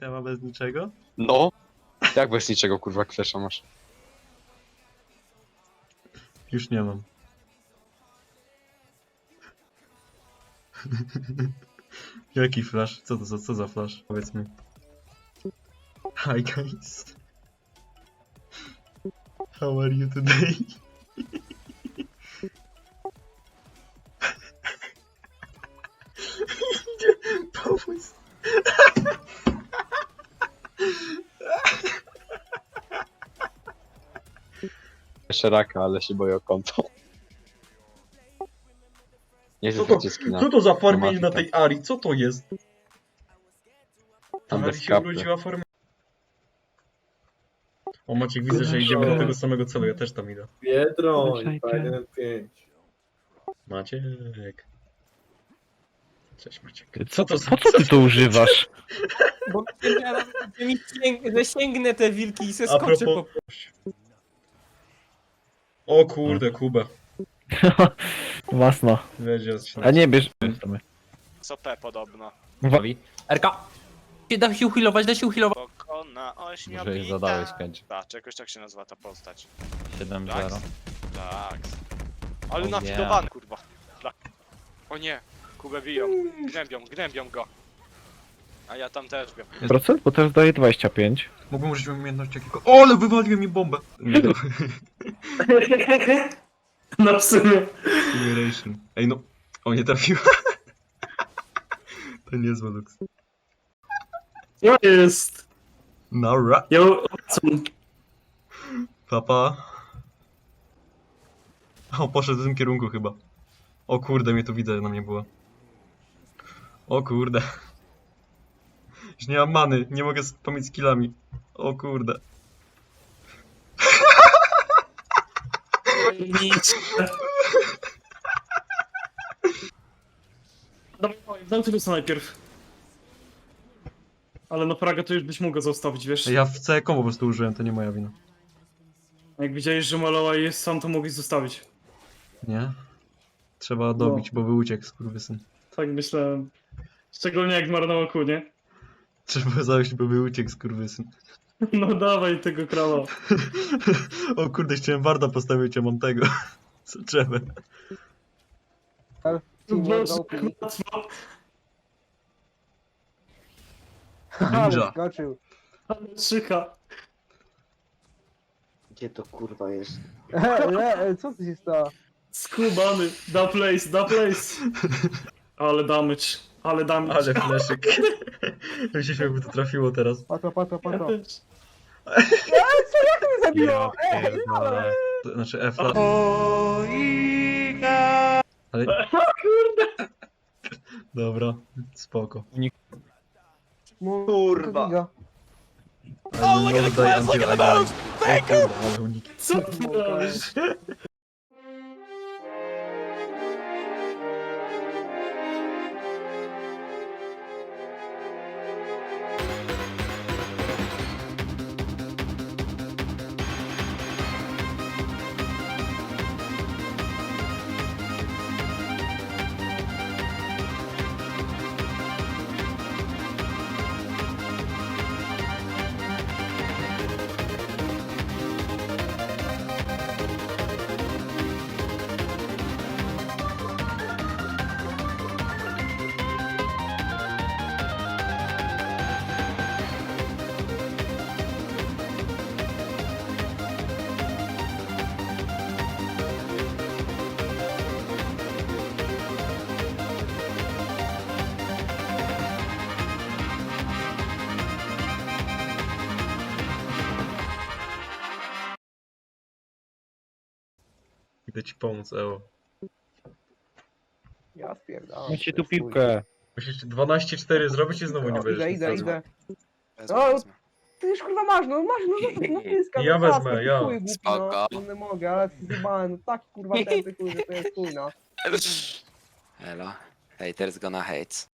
itema bez niczego? No. Jak bez niczego kurwa klesza masz? Już nie mam. Jaki flash? Co to za, co za flash? Powiedz mi. Hi guys. How are you today? Pomóż. Jeszcze raka, ale się boję o konto. Nie Co to, co to za farmienie na Automatyka. tej Ari? Co to jest? Ta Tam Ari bez się kapy. urodziła formie. O Maciek, widzę, że idziemy do tego samego celu, ja też tam idę. Biedroń, 215. Maciek. Cześć Maciek. Co, to za- po co ty to używasz? Bo ja mi sięg, że sięgnę te wilki i se A skoczę po... O kurde, Kuba. Własno. Wiedział się A nie, bierz... Sopę podobno. Erka! Da się uchylować, da się uchylować. Pokona ośmiobita. Może zadałeś kęć. Tak, jakoś tak się nazywa ta postać. 7-0. Tak. Ale O nafidowany, kurwa. Dla- O nie, Kubę biją. Gnębią, gnębią go. A ja tam też wiem. Procent? Bo teraz daje 25. Mógłbym użyć umiejętności jakiego... O, ale wywaliłem mi bombę! No w sumie. Simulation. Ej no... O, nie trafiła. To niezły luks. To jest. Nara. Ja Papa. O, poszedł w tym kierunku chyba. O kurde, mnie tu widzę, na mnie było. O kurde. Już nie mam many, nie mogę pomieć skillami. O kurde. nic. Dawaj, dam co najpierw. Ale na Praga to już byś mógł go zostawić, wiesz? Ja w C kombo po prostu użyłem, to nie moja wina. Jak widziałeś, że Maloła jest sam, to mogłeś zostawić. Nie? Trzeba dobić, bo by uciekł skurwysyn. Tak myślałem. Szczególnie jak marnował ku, nie? Trzeba zabić, bo by uciekł skurwysyn. No dawaj tego krawa. o kurde, chciałem Warda postawić, a mam tego. Co trzeba? Boże, Ninja. Skoczył. ale szycha. Gdzie to kurwa jest? Le, e, co tu się stało? Skubany. Da place, da place. Ale damage. Ale damage. Ale fleszyk. Bym się jakby to trafiło teraz. Pato, pato, Ja pato. też. Co mnie zabiło? Ej, To znaczy F. Ale... Kurde. Dobra, spoko. Kurwa. I will not die until I die. O kurde, ale uniki. Co ty robisz? Idę ci pomóc, Ewo. Ja spierdalam. Macie tu piłkę. Musisz 12-4 zrobić i znowu nie No, będziesz idę, nic idę, robił. idę. Wezmę, O, wezmę. Ty już kurwa masz, no masz, no no, no pyska. Ja no, wezmę, paska, ja. chuj, głupi, Spoko. No, no nie mogę, ale zjebałem, no taki kurwa tępy chuj, że to jest chuj, no. Hello. Haters gonna hate.